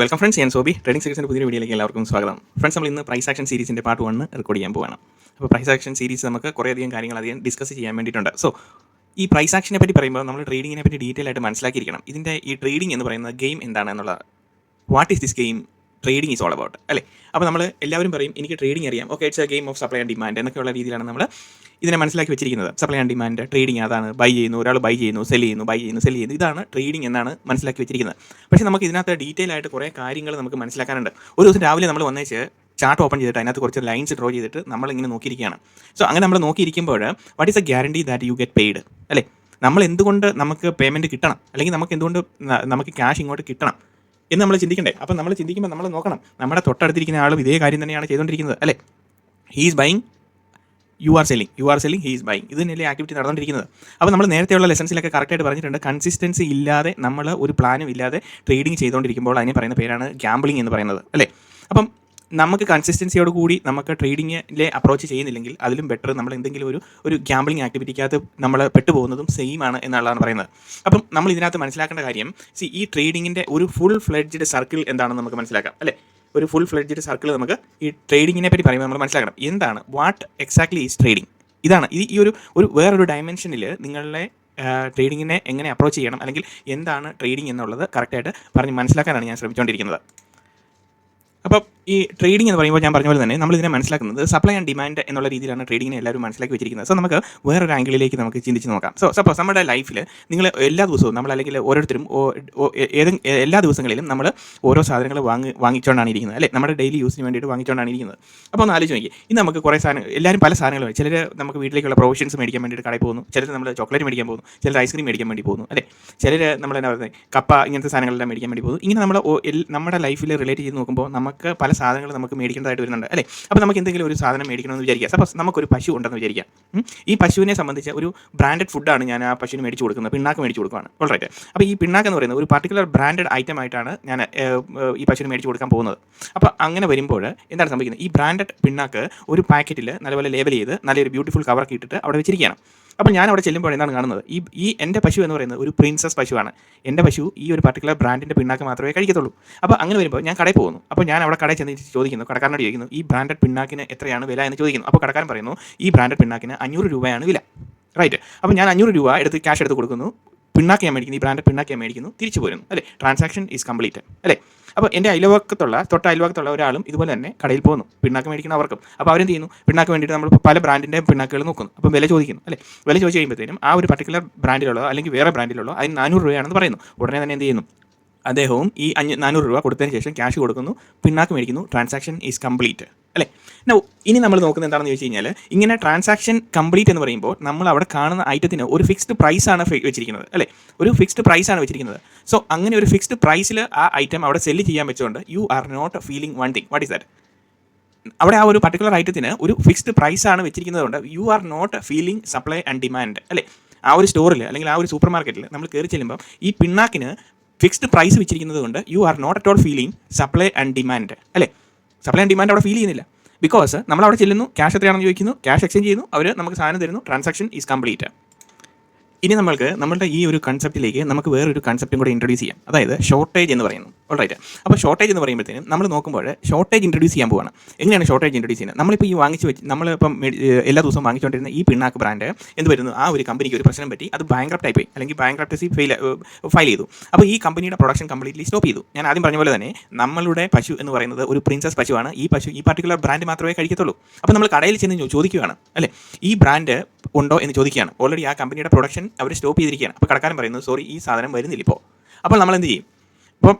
Welcome friends ഞാൻ Sobi. Trading സീരീസിന്റെ പുതിയ വീഡിയോയിലേക്ക് എല്ലാവർക്കും സ്വാഗതം. ഫ്രണ്ട്സ് നമ്മൾ ഇന്ന് പ്രൈസ് ആക്ഷൻ സീരീസിന്റെ പാർട്ട് വണ്ണ് റെക്കോർഡ് ചെയ്യാൻ പോവാണ്. അപ്പോൾ പ്രൈസ് ആക്ഷൻ സീരീസ് നമുക്ക് കുറേയധികം കാര്യങ്ങൾ അധികം ഡിസ്കസ് ചെയ്യാൻ വേണ്ടിയിട്ടുണ്ട്. സോ ഈ പ്രൈസ് ആക്ഷനെ പറ്റി പറയുമ്പോൾ നമ്മൾ ട്രേഡിങ്ങിനെ പറ്റി ഡീറ്റെയിൽ ആയിട്ട് മനസ്സിലാക്കിയിരിക്കണം. ഇതിന്റെ ഈ ട്രേഡിംഗ് എന്ന് പറയുന്ന ഗെയിം എന്താണ് എന്നുള്ള what is this game trading is all about അല്ലേ? അപ്പോൾ നമ്മൾ എല്ലാവരും പറയും എനിക്ക് ട്രേഡിംഗ് അറിയാം. Okay it's a game of supply and demand എന്നൊക്കെയുള്ള രീതിയിലാണ് നമ്മൾ ഇതിനെ മനസ്സിലാക്കി വെച്ചിരിക്കുന്നത്. സപ്ലൈ ആൻഡ് ഡിമാൻഡ് ട്രേഡിംഗ് അതാണ് ബൈ ചെയ്യുന്നു ഒരാൾ ബൈ ചെയ്യുന്നു സെൽ ചെയ്യുന്നു ബൈ ചെയ്യുന്നു സെൽ ചെയ്യുന്നു. ഇതാണ് ട്രേഡിംഗ് എന്നാണ് മനസ്സിലാക്കി വെച്ചിരിക്കുന്നത്. പക്ഷേ നമുക്ക് ഇതിനകത്ത് ഡീറ്റെയിൽ ആയിട്ട് കുറേ കാര്യങ്ങൾ നമുക്ക് മനസ്സിലാക്കാനുണ്ട്. ഒരു ദിവസം രാവിലെ നമ്മൾ വന്നേച്ച് ചാർട്ട് ഓപ്പൺ ചെയ്തിട്ട് അതിനകത്ത് കുറച്ച് ലൈൻസ് ഡ്രോ ചെയ്തിട്ട് നമ്മൾ ഇങ്ങനെ നോക്കിയിരിക്കുകയാണ്. സോ അങ്ങനെ നമ്മൾ നോക്കിയിരിക്കുമ്പോൾ what is a guarantee that you get paid അല്ലേ? നമ്മൾ എന്തുകൊണ്ട് നമുക്ക് പേയ്മെന്റ് കിട്ടണം? അല്ലെങ്കിൽ നമുക്ക് എന്തുകൊണ്ട് നമുക്ക് ക്യാഷ് ഇങ്ങോട്ട് കിട്ടണം? എന്ന് നമ്മൾ ചിന്തിക്കണ്ടേ? അപ്പം നമ്മൾ ചിന്തിക്കുമ്പോൾ നമ്മൾ നോക്കണം. നമ്മുടെ തൊട്ടടുത്തിരിക്കുന്ന ആളും ഇതേ കാര്യം തന്നെയാണ് ചെയ്തുകൊണ്ടിരിക്കുന്നത്. അല്ലേ? He's buying you are selling you are selling he's buying ഇത് തന്നെയല്ലേ ആക്ടിവിറ്റി നടന്നുകൊണ്ടിരിക്കുന്നത്. അപ്പോൾ നമ്മൾ നേരത്തെയുള്ള ലെസൺസിലൊക്കെ കറക്റ്റായിട്ട് പറഞ്ഞിട്ടുണ്ട്. കൺസിസ്റ്റൻസി ഇല്ലാതെ നമ്മൾ ഒരു പ്ലാനും ഇല്ലാതെ ട്രേഡിംഗ് ചെയ്തുകൊണ്ടിരിക്കുമ്പോൾ അതിനെ പറയുന്ന പേരാണ് ഗാംബ്ലിംഗ് എന്ന് പറയുന്നത് അല്ലേ? അപ്പം നമുക്ക് കൺസിസ്റ്റൻസിയോട് കൂടി നമുക്ക് ട്രേഡിങ്ങിലെ അപ്രോച്ച് ചെയ്യുന്നില്ലെങ്കിൽ അതിലും ബെറ്റർ നമ്മൾ എന്തെങ്കിലും ഒരു ഒരു ഗാംബ്ലിംഗ് ആക്ടിവിറ്റിക്കകത്ത് നമ്മൾ പെട്ടുപോകുന്നതും സെയിം ആണ് എന്നുള്ളതാണ് പറയുന്നത്. അപ്പം നമ്മൾ ഇതിനകത്ത് മനസ്സിലാക്കേണ്ട കാര്യം സി ഈ ട്രേഡിങ്ങിന്റെ ഒരു ഫുൾ ഫ്ലെഡ്ജ്ഡ് സർക്കിൾ എന്താണെന്ന് നമുക്ക് മനസ്സിലാക്കാം അല്ലേ? ഒരു ഫുൾ ഫ്ലഡ്ജ് സർക്കിൾ നമുക്ക് ഈ ട്രേഡിങ്ങിനെ പറ്റി പറയുമ്പോൾ നമ്മൾ മനസ്സിലാക്കണം. എന്താണ്? വാട്ട് എക്സാക്ട്ലി ഈസ് ട്രേഡിംഗ് ഇതാണ്. ഈ ഈ ഒരു ഒരു വേറൊരു ഡയമെൻഷനിൽ നിങ്ങളുടെ ട്രേഡിങ്ങിനെ എങ്ങനെ അപ്രോച്ച് ചെയ്യണം? അല്ലെങ്കിൽ എന്താണ് ട്രേഡിംഗ് എന്നുള്ളത് കറക്റ്റായിട്ട് പറഞ്ഞ് മനസ്സിലാക്കാനാണ് ഞാൻ ശ്രമിച്ചുകൊണ്ടിരിക്കുന്നത് അപ്പോൾ ഈ ട്രേഡിംഗ് എന്ന് പറയുമ്പോൾ ഞാൻ പറഞ്ഞ പോലെ തന്നെ നമ്മൾ ഇതിനെ മനസ്സിലാക്കുന്നത് സപ്ലൈ ആൻഡ് ഡിമാൻഡ് എന്നുള്ള രീതിയിലാണ് ട്രേഡിങ്ങിനെ എല്ലാവരും മനസ്സിലാക്കി വെച്ചിരിക്കുന്നത്. സോ നമുക്ക് വേറൊരു ആംഗിളിലേക്ക് നമുക്ക് ചിന്തിച്ച് നോക്കാം. സോ സപ്പോസ് നമ്മുടെ ലൈഫിൽ നിങ്ങൾ എല്ലാ ദിവസവും നമ്മൾ അല്ലെങ്കിൽ ഓരോരുത്തരും ഏത് എല്ലാ ദിവസങ്ങളിലും നമ്മൾ ഓരോ സാധനങ്ങൾ വാങ്ങി വാങ്ങിച്ചുകൊണ്ടാണ് ഇരിക്കുന്നത് അല്ലേ? നമ്മുടെ ഡെയിലി യൂസിന് വേണ്ടിയിട്ട് വാങ്ങിച്ചുകൊണ്ടാണ് ഇരിക്കുന്നത്. അപ്പോൾ ഒന്ന് ആലോചിച്ച് നോക്കി ഇന്ന് നമുക്ക് കുറേ സാധനങ്ങൾ എല്ലാവരും പല സാധനങ്ങൾ ചിലർ നമുക്ക് വീട്ടിലേക്കുള്ള പ്രൊവിഷൻസ് മേടിക്കാൻ വേണ്ടിയിട്ട് കടയിൽ പോകുന്നു. ചിലർ നമ്മൾ ചോക്ലേറ്റ് മേടിക്കാൻ പോകുന്നു. ചിലർ ഐസ്ക്രീം മേടിക്കാൻ വേണ്ടി പോകുന്നു അല്ലേ? ചിലർ നമ്മൾ എന്താ പറയുന്നത് കപ്പ ഇങ്ങനത്തെ സാധനങ്ങളെല്ലാം മേടിക്കാൻ വേണ്ടി പോകുന്നു. ഇങ്ങനെ നമ്മൾ നമ്മുടെ ലൈഫിൽ റിലേറ്റ് ചെയ്ത് നോക്കുമ്പോൾ നമുക്ക് പല സാധനങ്ങൾ നമുക്ക് മേടിക്കേണ്ടതായിട്ട് വരുന്നുണ്ട് അല്ലേ? അപ്പോൾ നമുക്ക് എന്തെങ്കിലും ഒരു സാധനം മേടിക്കണമെന്ന് വിചാരിക്കുക. സപ്പോസ് നമുക്കൊരു പശു ഉണ്ടെന്ന് വിചാരിക്കാം ഈ പശുവിനെ സംബന്ധിച്ച് ഒരു ബ്രാൻഡഡ് ഫുഡാണ് ഞാൻ ആ പശുവിന് മേടിച്ച് കൊടുക്കുന്നത്. പിണ്ണാക്ക് മേടിച്ച് കൊടുക്കുകയാണ് ഓൾറൈറ്റ് അപ്പോൾ ഈ പിണ്ണാക്ക് എന്ന് പറയുന്നത് ഒരു പർട്ടിക്കുലർ ബ്രാൻഡഡ് ഐറ്റം ആയിട്ടാണ് ഞാൻ ഈ പശുവിന് മേടിച്ച് കൊടുക്കാൻ പോകുന്നത്. അപ്പോൾ അങ്ങനെ വരുമ്പോൾ എന്താണ് സംഭവിക്കുന്നത്? ഈ ബ്രാൻഡഡ് പിണ്ണാക്ക് ഒരു പാക്കറ്റിൽ നല്ലപോലെ ലേബൽ ചെയ്ത് നല്ലൊരു ബ്യൂട്ടിഫുൾ കവറൊക്കെ ഇട്ടിട്ട് അവിടെ വെച്ചിരിക്കുകയാണ്. അപ്പോൾ ഞാൻ അവിടെ ചെല്ലുമ്പോൾ എന്താണ് കാണുന്നത്. ഈ ഈ എന്റെ പശു എന്ന് പറയുന്നത് ഒരു പ്രിൻസസ് പശുവാണ്. എന്റെ പശു ഈ ഒരു പർട്ടിക്കുലർ ബ്രാൻഡിന്റെ പിണ്ണാക്ക് മാത്രമേ കഴിക്കത്തുള്ളൂ. അപ്പോൾ അങ്ങനെ വരുമ്പോൾ ഞാൻ കടയിൽ പോകുന്നു. അപ്പോൾ ഞാൻ അവിടെ കടയിൽ ചെന്ന് ചോദിക്കുന്നു. കടക്കാരനോട് ചോദിക്കുന്നു ഈ ബ്രാൻഡഡ് പിണ്ണാക്കിന് എത്രയാണ് വില? എന്ന് ചോദിക്കുന്നു. അപ്പോൾ കടക്കാരൻ പറയുന്നു ഈ ബ്രാൻഡഡ് പിണ്ണാക്കിന് അഞ്ഞൂറ് രൂപയാണ് വില. റൈറ്റ് അപ്പോൾ ഞാൻ അഞ്ഞൂറ് രൂപ എടുത്ത് ക്യാഷ് എടുത്ത് കൊടുക്കുന്നു. പിണ്ണാക്ക് ഞാൻ മേടിക്കുന്നു ഈ ബ്രാൻഡ് പിണ്ണാക്ക് ഞാൻ മേടിക്കുന്നു തിരിച്ചു പോരുന്നു. അല്ലേ? ട്രാൻസാക്ഷൻ ഈസ് കംപ്ലീറ്റ് അല്ലേ? അപ്പോൾ എന്റെ അയൽവക്കത്തുള്ള തൊട്ട അയൽവക്കത്തുള്ള ഒരാളും ഇതുപോലെ തന്നെ കടയിൽ പോകുന്നു. പിണ്ണാക്ക് മേടിക്കുന്ന അവർക്കും. അപ്പോൾ അവരെന്ത് ചെയ്യുന്നു? പിണ്ണാക്ക് വേണ്ടിയിട്ട് നമ്മൾ പല ബ്രാൻഡിന്റെ പിണ്ണാക്കുകൾ നോക്കുന്നു. അപ്പം വില ചോദിക്കുന്നു. അല്ലേ? വില ചോദിച്ച് കഴിയുമ്പോഴത്തേനും ആ ഒരു പർട്ടിക്കുലർ ബ്രാൻഡിലുള്ളോ അല്ലെങ്കിൽ വേറെ ബ്രാൻഡിലുള്ളോ അതിന് നാനൂറ് രൂപയാണെന്ന് പറയുന്നു. ഉടനെ തന്നെ എന്ത് ചെയ്യുന്നു? അദ്ദേഹവും ഈ അഞ്ഞ് നാനൂറ് രൂപ കൊടുത്തതിന് ശേഷം ക്യാഷ് കൊടുക്കുന്നു. പിണ്ണാക്ക് മേടിക്കുന്നു. ട്രാൻസാക്ഷൻ ഈസ് കംപ്ലീറ്റ് അല്ലേ? നോ ഇനി നമ്മൾ നോക്കുന്നത് എന്താണെന്ന് ചോദിച്ചു കഴിഞ്ഞാൽ ഇങ്ങനെ ട്രാൻസാക്ഷൻ കംപ്ലീറ്റ് എന്ന് പറയുമ്പോൾ നമ്മൾ അവിടെ കാണുന്ന ഐറ്റത്തിന് ഒരു ഫിക്സ്ഡ് ആണ് വെച്ചിരിക്കുന്നത് അല്ലേ? ഒരു ഫിക്സ്ഡ് ആണ് വെച്ചിരിക്കുന്നത്. സോ അങ്ങനെ ഒരു ഫിക്സ്ഡ് പ്രൈസിൽ ആ ഐറ്റം അവിടെ സെല്ല് ചെയ്യാൻ വെച്ചുകൊണ്ട് you are not feeling one thing what is that അവിടെ ആ ഒരു പർട്ടിക്കുലർ ഐറ്റത്തിന് ഒരു ഫിക്സ്ഡ് വെച്ചിരിക്കുന്നത് കൊണ്ട് you are not feeling supply and demand അല്ലേ? ആ ഒരു സ്റ്റോറിൽ അല്ലെങ്കിൽ ആ ഒരു സൂപ്പർ മാർക്കറ്റിൽ നമ്മൾ കയറി ചെല്ലുമ്പോൾ ഈ പിണ്ണാക്കിന് ഫിക്സ്ഡ് പ്രൈസ് വെച്ചിരിക്കുന്നത് കൊണ്ട് you are not at all feeling supply and demand അല്ലേ? സപ്ലൈ ആൻഡ് ഡിമാൻഡ് അവിടെ ഫീൽ ചെയ്യുന്നില്ല. ബിക്കോസ് നമ്മൾ അവിടെ ചെല്ലുന്നു ക്യാഷ് എത്രയാണെന്ന് ചോദിക്കുന്നു ക്യാഷ് എക്സ്ചേഞ്ച് ചെയ്യുന്നു അവർ നമുക്ക് സാധനം തരുന്നു ട്രാൻസാക്ഷൻ ഈസ് കംപ്ലീറ്റ് ഇനി നമ്മൾക്ക് നമ്മളുടെ ഈ ഒരു കൺസെപ്റ്റിലേക്ക് നമുക്ക് വേറൊരു കൺസെപ്റ്റും കൂടെ ഇൻട്രൊഡ്യൂസ് ചെയ്യാം. അതായത് ഷോർട്ടേജ് എന്ന് പറയുന്നു. ഓൾറൈറ്റ് അപ്പോൾ ഷോർട്ടേജ് എന്ന് പറയുമ്പോഴത്തേനും നമ്മൾ നോക്കുമ്പോൾ ഷോർട്ടേജ് ഇൻട്രൊഡ്യൂസ് ചെയ്യാൻ പോവാണ്. എങ്ങനെയാണ് ഷോർട്ടേജ് ഇൻട്രൊഡ്യൂസ് ചെയ്യുന്നത്? നമ്മളിപ്പോൾ ഈ വാങ്ങിച്ച് വെച്ച് നമ്മളിപ്പം എല്ലാ ദിവസവും വാങ്ങിച്ചുകൊണ്ടിരുന്ന ഈ പിണ്ണാക്ക് ബ്രാൻഡ് എന്ത് വരുന്നു? ആ ഒരു കമ്പനിക്ക് ഒരു പ്രശ്നം പറ്റി. അത് ബാങ്ക്രപ്റ്റ് പോയി അല്ലെങ്കിൽ ബാങ്ക്രപ്റ്റസി ഫെയിൽ ഫയൽ ചെയ്തു. അപ്പോൾ ഈ കമ്പനിയുടെ പ്രൊഡക്ഷൻ കംപ്ലീറ്റ്ലി സ്റ്റോപ്പ് ചെയ്തു. ഞാൻ ആദ്യം പറഞ്ഞ പോലെ തന്നെ നമ്മളുടെ പശു എന്ന് പറയുന്നത് ഒരു പ്രിൻസസ് പശുവാണ്. ഈ പശു ഈ പർട്ടിക്കുലർ ബ്രാൻഡ് മാത്രമേ കഴിക്കത്തുള്ളൂ. അപ്പോൾ നമ്മൾ കടയിൽ ചെന്ന് ചോദിക്കുകയാണ്. അല്ലേ? ഈ ബ്രാൻഡ് ഉണ്ടോ എന്ന് ചോദിക്കുകയാണ്. ഓൾറെഡി ആ കമ്പനിയുടെ പ്രൊഡക്ഷൻ അവർ സ്റ്റോപ്പ് ചെയ്തിരിക്കുകയാണ്. അപ്പോൾ കടക്കാരൻ പറയുന്നു സോറി ഈ സാധനം വരുന്നില്ല ഇപ്പോൾ. അപ്പോൾ നമ്മൾ എന്ത് ചെയ്യും? അപ്പം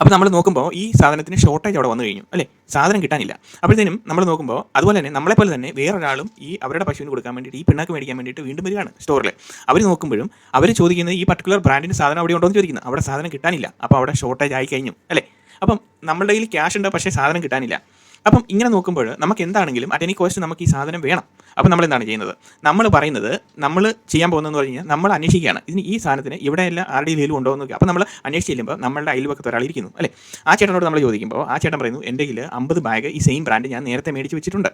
അപ്പോൾ നമ്മൾ നോക്കുമ്പോൾ ഈ സാധനത്തിന് ഷോർട്ടേജ് അവിടെ വന്നു കഴിഞ്ഞു അല്ലേ? സാധനം കിട്ടാനില്ല. അപ്പോഴത്തേനും നമ്മൾ നോക്കുമ്പോൾ അതുപോലെ തന്നെ നമ്മളെപ്പോലെ തന്നെ വേറൊരാളും ഈ അവരുടെ പശുവിന് കൊടുക്കാൻ വേണ്ടിയിട്ട് ഈ പിണ്ണാക്ക് മേടിക്കാൻ വേണ്ടിയിട്ട് വീണ്ടും വരികയാണ് സ്റ്റോറിൽ അവർ നോക്കുമ്പോഴും അവർ ചോദിക്കുന്നത് ഈ പർട്ടിക്കുലർ ബ്രാൻഡിന്റെ സാധനം അവിടെ ഉണ്ടോ എന്ന് ചോദിക്കുന്നത് അവിടെ സാധനം കിട്ടാനില്ല. അപ്പോൾ അവിടെ ഷോർട്ടേജ് ആയി കഴിഞ്ഞു അല്ലേ? അപ്പം നമ്മളുടെ കയ്യിൽ ക്യാഷ് ഉണ്ട് പക്ഷേ സാധനം കിട്ടാനില്ല. അപ്പം ഇങ്ങനെ നോക്കുമ്പോൾ നമുക്ക് എന്താണെങ്കിലും അറ്റ് എനി കോസ്റ്റ് നമുക്ക് ഈ സാധനം വേണം. അപ്പം നമ്മൾ എന്താണ് ചെയ്യുന്നത്? നമ്മൾ പറയുന്നത് നമ്മൾ ചെയ്യാൻ പോകുന്നതെന്ന് പറഞ്ഞു കഴിഞ്ഞാൽ നമ്മൾ അന്വേഷിക്കുകയാണ്. ഇതിന് ഈ സാധനത്തിന് ഇവിടെയെല്ലാം ആരുടെ ഇതിലും ഉണ്ടോ എന്ന് നോക്കുക അപ്പം നമ്മൾ അന്വേഷിച്ച് ചെല്ലുമ്പോൾ നമ്മളുടെ അയൽവക്കത്ത് ഒരാൾ ഇരിക്കുന്നു അല്ലേ? ആ ചേട്ടനോട് നമ്മൾ ചോദിക്കുമ്പോൾ ആ ചേട്ടൻ പറയുന്നു എന്റെ കയ്യിൽ അമ്പത് ബാഗ് ഈ സെയിം ബ്രാൻഡ് ഞാൻ നേരത്തെ മേടിച്ച് വെച്ചിട്ടുണ്ട്.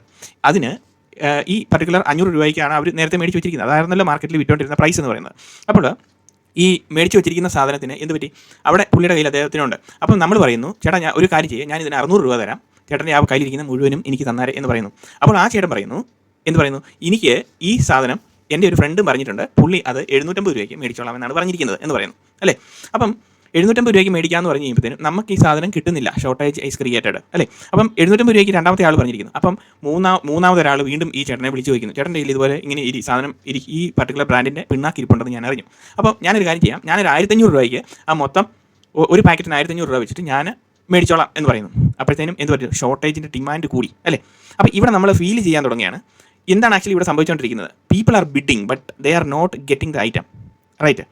അതിന് ഈ പർട്ടിക്കുലർ അഞ്ഞൂറ് രൂപയ്ക്കാണ് അവർ നേരത്തെ മേടിച്ച് വെച്ചിരിക്കുന്നത്. അതായിരുന്നല്ലോ മാർക്കറ്റിൽ വിറ്റുകൊണ്ടിരുന്ന പ്രൈസ് എന്ന് പറയുന്നത്. അപ്പോൾ ഈ മേടിച്ച് വെച്ചിരിക്കുന്ന സാധനത്തിന് എന്ത് പറ്റി? അവിടെ പുള്ളിയുടെ കയ്യിൽ അദ്ദേഹത്തിനുണ്ട്. അപ്പം നമ്മൾ പറയുന്നു ചേട്ടാ ഞാൻ ഒരു കാര്യം ചെയ്യുക ഞാൻ ഇതിന് അറുന്നൂറ് രൂപ തരാം. ചേട്ടന്റെ ആ കയ്യിലിരിക്കുന്ന മുഴുവനും എനിക്ക് തന്നാരെ എന്ന് പറയുന്നു. അപ്പോൾ ആ ചേട്ടൻ പറയുന്നു എന്ന് പറയുന്നു എനിക്ക് ഈ സാധനം എന്റെ ഒരു ഫ്രണ്ടും പറഞ്ഞിട്ടുണ്ട്. പുള്ളി അത് എഴുന്നൂറ്റമ്പത് രൂപയ്ക്ക് മേടിച്ചോളാം എന്നാണ് പറഞ്ഞിരിക്കുന്നത് എന്ന് പറയുന്നു. അല്ലേ? അപ്പം എഴുന്നൂറ്റമ്പത് രൂപയ്ക്ക് മേടിക്കാമെന്ന് പറഞ്ഞു കഴിയുമ്പോഴത്തേനും നമുക്ക് ഈ സാധനം കിട്ടുന്നില്ല. ഷോർട്ടേജ് ഐസ് ക്രിയേറ്റഡ് അല്ലേ? അപ്പം എഴുന്നൂറ്റമ്പത് രൂപയ്ക്ക് രണ്ടാമത്തെ ആൾ പറഞ്ഞിരിക്കുന്നു. അപ്പം മൂന്നാ മൂന്നാമത്തെ ഒരാൾ വീണ്ടും ഈ ചേട്ടനെ വിളിച്ചു ചോദിക്കുന്നു. ചേട്ടന്റെ കയ്യിൽ ഇതുപോലെ ഇങ്ങനെ ഈ സാധനം ഈ പർട്ടിക്കുലർ ബ്രാൻഡിന്റെ പിണ്ണാക്കിരിപ്പുണ്ടെന്ന് ഞാൻ അറിഞ്ഞു. അപ്പം ഞാനൊരു കാര്യം ചെയ്യാം. ഞാനൊരു ആയിരത്തഞ്ഞൂറ് രൂപയ്ക്ക് ആ മൊത്തം ഒരു പാക്കറ്റിന് ആയിരത്തഞ്ഞൂറ് രൂപ വെച്ചിട്ട് ഞാൻ മേടിച്ചോളാം എന്ന് പറയുന്നു. അപ്പോഴത്തേനും എന്ത് പറ്റും? ഷോർട്ടേജിന്റെ ഡിമാൻഡ് കൂടി അല്ലേ? അപ്പോൾ ഇവിടെ നമ്മൾ ഫീൽ ചെയ്യാൻ തുടങ്ങിയാണ് എന്താണ് ആക്ച്വലി ഇവിടെ സംഭവിച്ചുകൊണ്ടിരിക്കുന്നത്? People are bidding but they are not getting the item right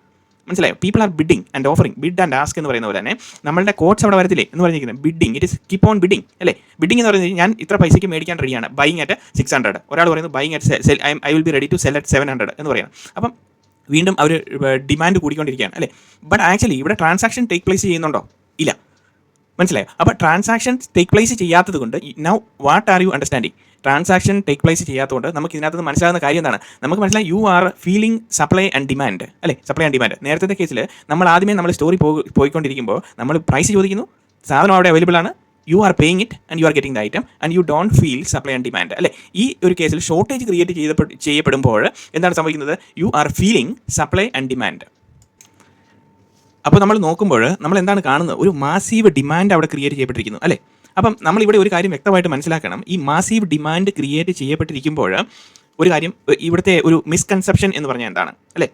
മനസ്സിലായോ? People are bidding and offering bid and ask എന്ന് പറയുന്ന പോലെ തന്നെ നമ്മളുടെ കോട്ട്സ് അവിടെ വരത്തില്ലേ? എന്ന് പറഞ്ഞിരിക്കുന്നത് bidding it is keep on bidding അല്ലേ? ബിഡിങ് എന്ന് പറയുന്നത് ഞാൻ ഇത്ര പൈസയ്ക്ക് മേടിക്കാൻ റെഡിയാണ് ബൈങ് അറ്റ് സിക്സ് ഹൺഡ്രഡ് ഒരാൾ പറയുന്നത് buying at sell I will be ready to sell at seven hundred എന്ന് പറയുന്നത് അപ്പം വീണ്ടും അവർ ഡിമാൻഡ് കൂടിക്കൊണ്ടിരിക്കുകയാണ് അല്ലേ? ബട്ട് ആക്ച്വലി ഇവിടെ ട്രാൻസാക്ഷൻ ടേക്ക് പ്ലേസ് ചെയ്യുന്നുണ്ടോ? ഇല്ല. മനസ്സിലായോ? അപ്പോൾ ട്രാൻസാക്ഷൻ ടേക്ക് പ്ലേസ് ചെയ്യാത്തത് കൊണ്ട് now what are you understanding transaction take place ചെയ്യാത്തതുകൊണ്ട് നമുക്ക് ഇതിനകത്ത് മനസ്സിലാകുന്ന കാര്യം എന്താണ്? നമുക്ക് മനസ്സിലായി you are feeling supply and demand അല്ലേ? സപ്ലൈ ആൻഡ് ഡിമാൻഡ് നേരത്തെ കേസിൽ നമ്മൾ ആദ്യമേ നമ്മൾ സ്റ്റോറി പോയിക്കൊണ്ടിരിക്കുമ്പോൾ നമ്മൾ പ്രൈസ് ചോദിക്കുന്നു. സാധനം അവിടെ അവൈലബിൾ ആണ്. You are paying it and you are getting the item and you don't feel supply and demand അല്ലേ? ഈ ഒരു കേസിൽ ഷോർട്ടേജ് ക്രിയേറ്റ് ചെയ്യപ്പെടുമ്പോൾ എന്താണ് സംഭവിക്കുന്നത്? You are feeling supply and demand അപ്പോൾ നമ്മൾ നോക്കുമ്പോൾ നമ്മൾ എന്താണ് കാണുന്നത്? ഒരു മാസീവ് ഡിമാൻഡ് അവിടെ ക്രിയേറ്റ് ചെയ്യപ്പെട്ടിരിക്കുന്നു അല്ലേ? അപ്പം നമ്മൾ ഇവിടെ ഒരു കാര്യം വ്യക്തമായിട്ട് മനസ്സിലാക്കണം. ഈ മാസീവ് ഡിമാൻഡ് ക്രിയേറ്റ് ചെയ്യപ്പെട്ടിരിക്കുമ്പോൾ ഒരു കാര്യം ഇവിടുത്തെ ഒരു മിസ്കൺസെപ്ഷൻ എന്ന് പറഞ്ഞാൽ എന്താണ്? അല്ലേ?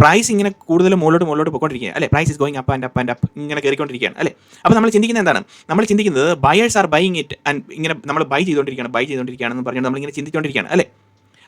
പ്രൈസ് ഇങ്ങനെ കൂടുതൽ മുകളിലോട്ട് മുകളിലോട്ട് പോയിക്കൊണ്ടിരിക്കുക അല്ലേ? Price is going up and up and up ഇങ്ങനെ കയറിക്കൊണ്ടിരിക്കുകയാണ് അല്ലേ? അപ്പോൾ നമ്മൾ ചിന്തിക്കുന്നത് എന്താണ്? നമ്മൾ ചിന്തിക്കുന്നത് buyers are buying it and ഇങ്ങനെ നമ്മൾ ബൈ ചെയ്തുകൊണ്ടിരിക്കുകയാണ് ബൈ ചെയ്തുകൊണ്ടിരിക്കുകയാണെന്ന് പറഞ്ഞുകൊണ്ട് നമ്മളിങ്ങനെ ചിന്തിച്ചുകൊണ്ടിരിക്കുകയാണ് അല്ലേ?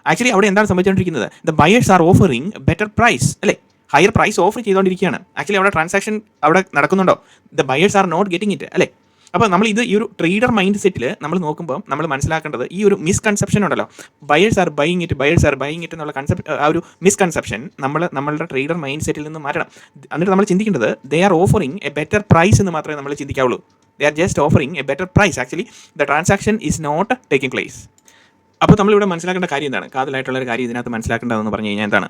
ആക്ച്വലി അവിടെ എന്താണ് സംഭവിച്ചുകൊണ്ടിരിക്കുന്നത് the buyers are offering better price അല്ലേ? ഹയർ പ്രൈസ് ഓഫർ ചെയ്തുകൊണ്ടിരിക്കുകയാണ് ആക്ച്വലി അവിടെ ട്രാൻസാക്ഷൻ അവിടെ നടക്കുന്നുണ്ടോ? The buyers are not getting it അല്ലേ? അപ്പോൾ നമ്മൾ ഇത് ഈ ഒരു ട്രേഡർ മൈൻഡ് സെറ്റിൽ നമ്മൾ നോക്കുമ്പോൾ നമ്മൾ മനസ്സിലാക്കേണ്ടത് ഈ ഒരു മിസ്കൺസെപ്ഷൻ ഉണ്ടല്ലോ. Buyers are buying it buyers are buying it എന്നുള്ള കൺസെപ്റ്റ് ആ ഒരു മിസ്കൺസെപ്ഷൻ നമ്മൾ നമ്മളുടെ ട്രേഡർ മൈൻഡ് സെറ്റിൽ നിന്ന് മാറ്റണം. എന്നിട്ട് നമ്മൾ ചിന്തിക്കേണ്ടത് they are offering a better price എന്ന് മാത്രമേ നമ്മൾ ചിന്തിക്കാവുള്ളൂ. They are just offering a better price actually the transaction is not taking place അപ്പോൾ നമ്മളിവിടെ മനസ്സിലാക്കേണ്ട കാര്യം എന്താണ്? കാതലായിട്ടുള്ള ഒരു കാര്യം ഇതിനകത്ത് മനസ്സിലാക്കേണ്ടതെന്ന് പറഞ്ഞു കഴിഞ്ഞാൽ എന്താണ്?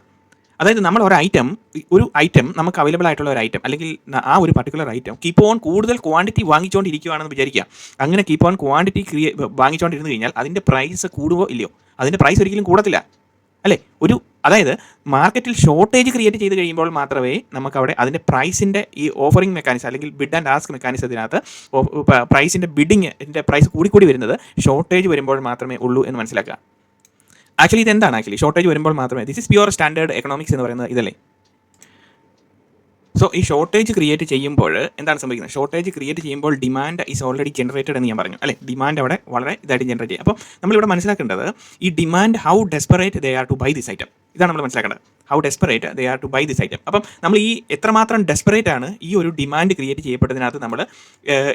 അതായത് നമ്മൾ ഒരു ഐറ്റം ഒരു ഐറ്റം നമുക്ക് അവൈലബിൾ ആയിട്ടുള്ള ഒരു ഐറ്റം അല്ലെങ്കിൽ ആ ഒരു പർട്ടിക്കുലർ ഐറ്റം കീപ്പ് ഓൺ കൂടുതൽ ക്വാണ്ടിറ്റി വാങ്ങിച്ചുകൊണ്ടിരിക്കുകയാണെന്ന് വിചാരിക്കുക. അങ്ങനെ കീപ്പ് ഓൺ ക്വാണ്ടിറ്റി ക്രിയേ വാങ്ങിച്ചുകൊണ്ടിരുന്നു കഴിഞ്ഞാൽ അതിന്റെ പ്രൈസ് കൂടുവോ ഇല്ലയോ? അതിന്റെ പ്രൈസ് ഒരിക്കലും കൂടത്തില്ല. അല്ലേ? ഒരു അതായത് മാർക്കറ്റിൽ ഷോർട്ടേജ് ക്രിയേറ്റ് ചെയ്ത് കഴിയുമ്പോൾ മാത്രമേ നമുക്ക് അവിടെ അതിന്റെ പ്രൈസിന്റെ ഈ ഓഫറിംഗ് മെക്കാനിസം അല്ലെങ്കിൽ ബിഡ് ആൻഡ് ആസ്ക് മെക്കാനിസത്തിനകത്ത് പ്രൈസിന്റെ ബിഡിങ്ങിന്റെ പ്രൈസ് കൂടിക്കൂടി വരുന്നത് ഷോർട്ടേജ് വരുമ്പോൾ മാത്രമേ ഉള്ളൂ എന്ന് മനസ്സിലാക്കുക. ആക്ച്വലി ഇത് എന്താണ് ആക്ച്വലി ഷോർട്ടേജ് വരുമ്പോൾ മാത്രമേ. This is pure standard economics എന്ന് പറയുന്നത് ഇതല്ലേ? സോ ഈ ഷോർട്ടേജ് ക്രിയേറ്റ് ചെയ്യുമ്പോൾ എന്താണ് സംഭവിക്കുന്നത്? ഷോർട്ടേജ് ക്രിയേറ്റ് ചെയ്യുമ്പോൾ ഡിമാൻഡ് ഈസ് ഓൾറെഡി ജനറേറ്റഡ് എന്ന് ഞാൻ പറഞ്ഞു. അല്ലേ? ഡിമാൻഡ് അവിടെ വളരെ ഇതായിട്ട് ജനറേറ്റ് ചെയ്യും. അപ്പോൾ നമ്മളിവിടെ മനസ്സിലാക്കേണ്ടത് ഈ demand how desperate they are to buy this item ഇതാണ് നമ്മൾ മനസ്സിലാക്കേണ്ടത്. How desperate they are to buy this item അപ്പം നമ്മൾ ഈ എത്രമാത്രം ഡെസ്പെറേറ്റ് ആണ് ഈ ഒരു ഡിമാൻഡ് ക്രിയേറ്റ് ചെയ്യപ്പെട്ടതിനകത്ത് നമ്മൾ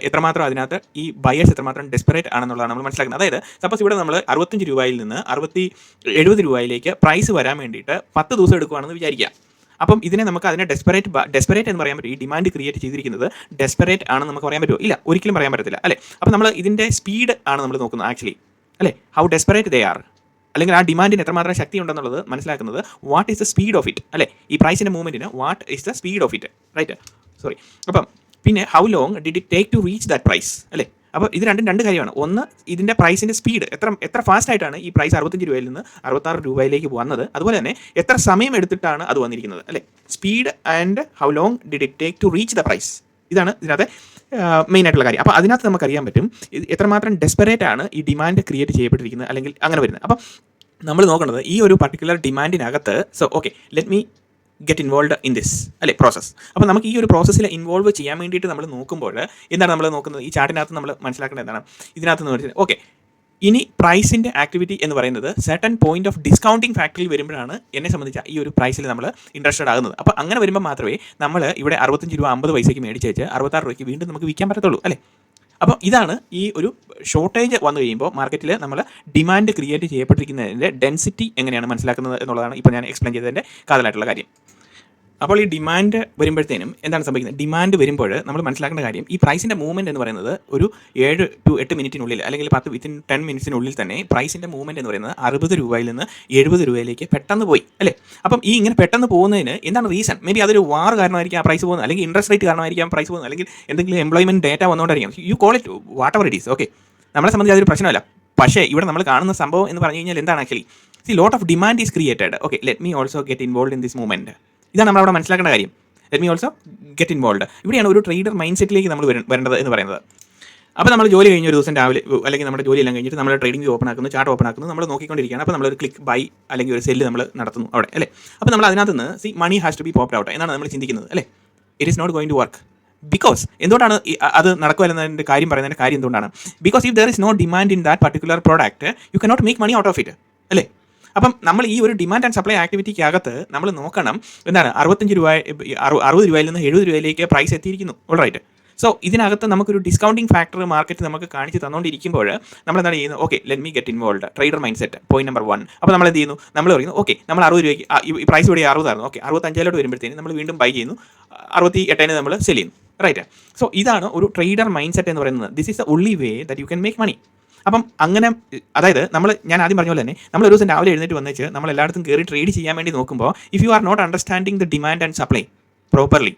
എത്രമാത്രം അതിനകത്ത് ഈ ബയേഴ്സ് എത്രമാത്രം ഡെസ്പെറേറ്റ് ആണെന്നുള്ളതാണ് നമ്മൾ മനസ്സിലാക്കുന്നത്. അതായത് സപ്പോസ് ഇവിടെ നമ്മൾ അറുപത്തഞ്ച് രൂപയിൽ നിന്ന് അറുപത്തി എഴുപത് രൂപയിലേക്ക് പ്രൈസ് വരാൻ വേണ്ടിയിട്ട് പത്ത് ദിവസം എടുക്കുകയാണെന്ന് വിചാരിക്കുക. അപ്പം ഇതിനെ നമുക്ക് അതിനെ ഡെസ്പെറേറ്റ് ഡെസ്പെറേറ്റ് എന്ന് പറയാൻ പറ്റും. ഈ ഡിമാൻഡ് ക്രിയേറ്റ് ചെയ്തിരിക്കുന്നത് ഡെസ്പെറേറ്റ് ആണെന്ന് നമുക്ക് പറയാൻ പറ്റുമോ? ഇല്ല ഒരിക്കലും പറയാൻ പറ്റത്തില്ല. അല്ലേ? അപ്പം നമ്മൾ ഇതിന്റെ സ്പീഡ് ആണ് നമ്മൾ നോക്കുന്നത് ആക്ച്വലി അല്ലേ? ഹൗ ഡെസ്പെറേറ്റ് ദേ ആർ അല്ലെങ്കിൽ ആ ഡിമാൻഡിന് എത്രമാത്രം ശക്തി ഉണ്ടെന്നുള്ളത് മനസ്സിലാക്കുന്നത് what is the speed of it അല്ലേ? ഈ പ്രൈസിന്റെ മൂവ്മെന്റിന് what is the speed of it right sorry അപ്പം പിന്നെ how long did it take to reach that price അല്ലേ? അപ്പോൾ ഇത് രണ്ടും രണ്ട് കാര്യമാണ്. ഒന്ന് ഇതിന്റെ പ്രൈസിന്റെ സ്പീഡ് എത്ര എത്ര ഫാസ്റ്റ് ആയിട്ടാണ് ഈ പ്രൈസ് അറുപത്തഞ്ച് രൂപയിൽ നിന്ന് അറുപത്താറ് രൂപയിലേക്ക് വന്നത്? അതുപോലെ തന്നെ എത്ര സമയം എടുത്തിട്ടാണ് അത് വന്നിരിക്കുന്നത്? അല്ലേ? Speed and how long did it take to reach the price ഇതാണ് ഇതിനകത്തെ മെയിൻ ആയിട്ടുള്ള കാര്യം. അപ്പോൾ അതിനകത്ത് നമുക്കറിയാൻ പറ്റും എത്രമാത്രം ഡെസ്പെറേറ്റ് ആണ് ഈ ഡിമാൻഡ് ക്രിയേറ്റ് ചെയ്യപ്പെട്ടിരിക്കുന്നത് അല്ലെങ്കിൽ അങ്ങനെ വരുന്നത്. അപ്പം നമ്മൾ നോക്കുന്നത് ഈ ഒരു particular ഡിമാൻഡിനകത്ത് so okay let me get involve in this അല്ലെ പ്രോസസ്സ് അപ്പോൾ നമുക്ക് ഈ ഒരു പ്രോസസ്സിൽ ഇൻവോൾവ് ചെയ്യാൻ വേണ്ടിയിട്ട് നമ്മൾ നോക്കുമ്പോൾ എന്താണ് നമ്മൾ നോക്കുന്നത്? ഈ ചാർട്ടിനകത്ത് നമ്മൾ മനസ്സിലാക്കേണ്ടത് എന്താണ്? ഇതിനകത്ത് നിന്ന് ഓക്കെ ഇനി പ്രൈസിന്റെ ആക്ടിവിറ്റി എന്ന് പറയുന്നത് സെർട്ടൺ പോയിന്റ് ഓഫ് ഡിസ്കൗണ്ടിങ് ഫാക്ടറിയിൽ വരുമ്പോഴാണ് എന്നെ സംബന്ധിച്ച ഈ ഒരു പ്രൈസിൽ നമ്മൾ ഇൻട്രസ്റ്റഡ് ആകുന്നത്. അപ്പോൾ അങ്ങനെ വരുമ്പോൾ മാത്രമേ നമ്മൾ ഇവിടെ അറുപത്തഞ്ച് രൂപ അമ്പത് പൈസയ്ക്ക് മേടിച്ച് വെച്ച് അറുപത്താറ് രൂപയ്ക്ക് വീണ്ടും നമുക്ക് വിൽക്കാൻ പറ്റത്തുള്ളൂ അല്ലേ? അപ്പോൾ ഇതാണ് ഈ ഒരു ഷോർട്ടേജ് വന്നു കഴിയുമ്പോൾ മാർക്കറ്റിൽ നമ്മൾ ഡിമാൻഡ് ക്രിയേറ്റ് ചെയ്യപ്പെട്ടിരിക്കുന്നതിന്റെ ഡെൻസിറ്റി എങ്ങനെയാണ് മനസ്സിലാക്കുന്നത് എന്നുള്ളതാണ് ഇപ്പോൾ ഞാൻ എക്സ്പ്ലെയിൻ ചെയ്തതിന്റെ കാതലായിട്ടുള്ള കാര്യം. അപ്പോൾ ഈ ഡിമാൻഡ് വരുമ്പോഴത്തേനും എന്താണ് സംഭവിക്കുന്നത്? ഡിമാൻഡ് വരുമ്പോൾ നമ്മൾ മനസ്സിലാക്കേണ്ട കാര്യം ഈ പ്രൈസിന്റെ മൂവ്മെന്റ് എന്ന് പറയുന്നത് ഒരു ഏഴ് ടു എട്ട് മിനിറ്റിനുള്ളിൽ അല്ലെങ്കിൽ പത്ത് വിത്തിൻ ടെൻ മിനിറ്റ്സിനുള്ളിൽ തന്നെ പ്രൈസിന്റെ മൂവ്മെന്റ് എന്ന് പറയുന്നത് അറുപത് രൂപയിൽ നിന്ന് എഴുപത് രൂപയിലേക്ക് പെട്ടെന്ന് പോയി അല്ലേ? അപ്പം ഈ ഇങ്ങനെ പെട്ടെന്ന് പോകുന്നതിന് എന്താണ് റീസൺ മേ ബി അതൊരു വാർ കാരണമായിരിക്കും പ്രൈസ് പോകുന്നത് അല്ലെങ്കിൽ ഇൻട്രസ്റ്റ് റേറ്റ് കാരണമായിരിക്കും പ്രൈസ് പോകുന്നത് അല്ലെങ്കിൽ എന്തെങ്കിലും employment data വന്നുകൊണ്ടായിരിക്കും. You call it whatever it is okay നമ്മളെ സംബന്ധിച്ച് അതൊരു പ്രശ്നമല്ല പക്ഷേ ഇവിടെ നമ്മൾ കാണുന്ന സംഭവം എന്ന് പറഞ്ഞു കഴിഞ്ഞാൽ എന്താണ് actually see lot of demand is created okay let me also get involve in this movement ഇതാണ് നമ്മൾ അവിടെ മനസ്സിലാക്കേണ്ട കാര്യം. Let me also get involve ഇവിടെയാണ് ഒരു ട്രേഡർ മൈൻഡ് സെറ്റിലേക്ക് നമ്മൾ വര- വരേണ്ടത് എന്ന് പറയുന്നത്. അപ്പോൾ നമ്മൾ ജോലി കഴിഞ്ഞ ഒരു ദിവസം രാവിലെ അല്ലെങ്കിൽ നമ്മുടെ ജോലി എല്ലാം കഴിഞ്ഞിട്ട് നമ്മൾ ട്രേഡിംഗ് ഓപ്പൺ ആക്കുന്നു ചാർട്ട് ഓപ്പൺ ആക്കുന്നു നമ്മൾ നോക്കിക്കൊണ്ടിരിക്കുകയാണ്. അപ്പോൾ നമ്മളൊരു ക്ലിക്ക് ബൈ അല്ലെങ്കിൽ ഒരു സെല്ല് നമ്മൾ നടത്തുന്നു അവിടെ അല്ലേ? അപ്പോൾ നമ്മൾ അതിനകത്ത് നിന്ന് see money has to be popped out എന്നാണ് നമ്മൾ ചിന്തിക്കുന്നത് അല്ലേ? It is not going to work because എന്തുകൊണ്ടാണ് അത് നടക്കുമല്ലെന്നതിന്റെ കാര്യം പറയുന്നതിന്റെ കാര്യം എന്തുകൊണ്ടാണ്? Because if there is no demand in that particular product you cannot make money out of it അല്ലേ? അപ്പം നമ്മൾ ഈ ഒരു ഡിമാൻഡ് ആൻഡ് സപ്ലൈ ആക്ടിവിറ്റിക്കകത്ത് നമ്മൾ നോക്കണം എന്താണ് അറുപത്തഞ്ച് രൂപ അറു- അറുപത് രൂപയിൽ നിന്ന് എഴുപത് രൂപയിലേക്ക് പ്രൈസ് എത്തിയിരിക്കുന്നു. ഓൾറൈറ്റ് സോ ഇതിനകത്ത് നമുക്കൊരു ഡിസ്കൗണ്ടിങ് ഫാക്ടർ മാർക്കറ്റ് നമുക്ക് കാണിച്ച് തന്നുകൊണ്ടിരിക്കുമ്പോൾ നമ്മൾ എന്താണ് ചെയ്യുന്നത് okay let me get involve trader mindset point number one അപ്പോൾ നമ്മൾ എന്ത് ചെയ്യുന്നു? നമ്മൾ പറയുന്നു ഓക്കെ നമ്മൾ അറുപത് രൂപയ്ക്ക് ഈ പ്രൈസ് ഇവിടെ അറുപതായിരുന്നു. ഓക്കെ അറുപത്തഞ്ചിലോട്ട് വരുമ്പോഴത്തേന് നമ്മൾ വീണ്ടും ബൈ ചെയ്യുന്നു. അറുപത്തി എട്ടിന് നമ്മൾ സെൽ ചെയ്യുന്നു. റൈറ്റ് സോ ഇതാണ് ഒരു ട്രേഡർ മൈൻഡ് സെറ്റ് എന്ന് പറയുന്നത്. This is the only way that you can make money അപ്പം അങ്ങനെ അതായത് നമ്മൾ ഞാൻ ആദ്യം പറഞ്ഞ പോലെ തന്നെ നമ്മൾ ഒരു ദിവസം രാവിലെ എഴുന്നേറ്റ് വന്നേച്ച് നമ്മൾ എല്ലായിടത്തും കയറി ട്രേഡ് ചെയ്യാൻ വേണ്ടി നോക്കുമ്പോൾ if you are not understanding the demand and supply properly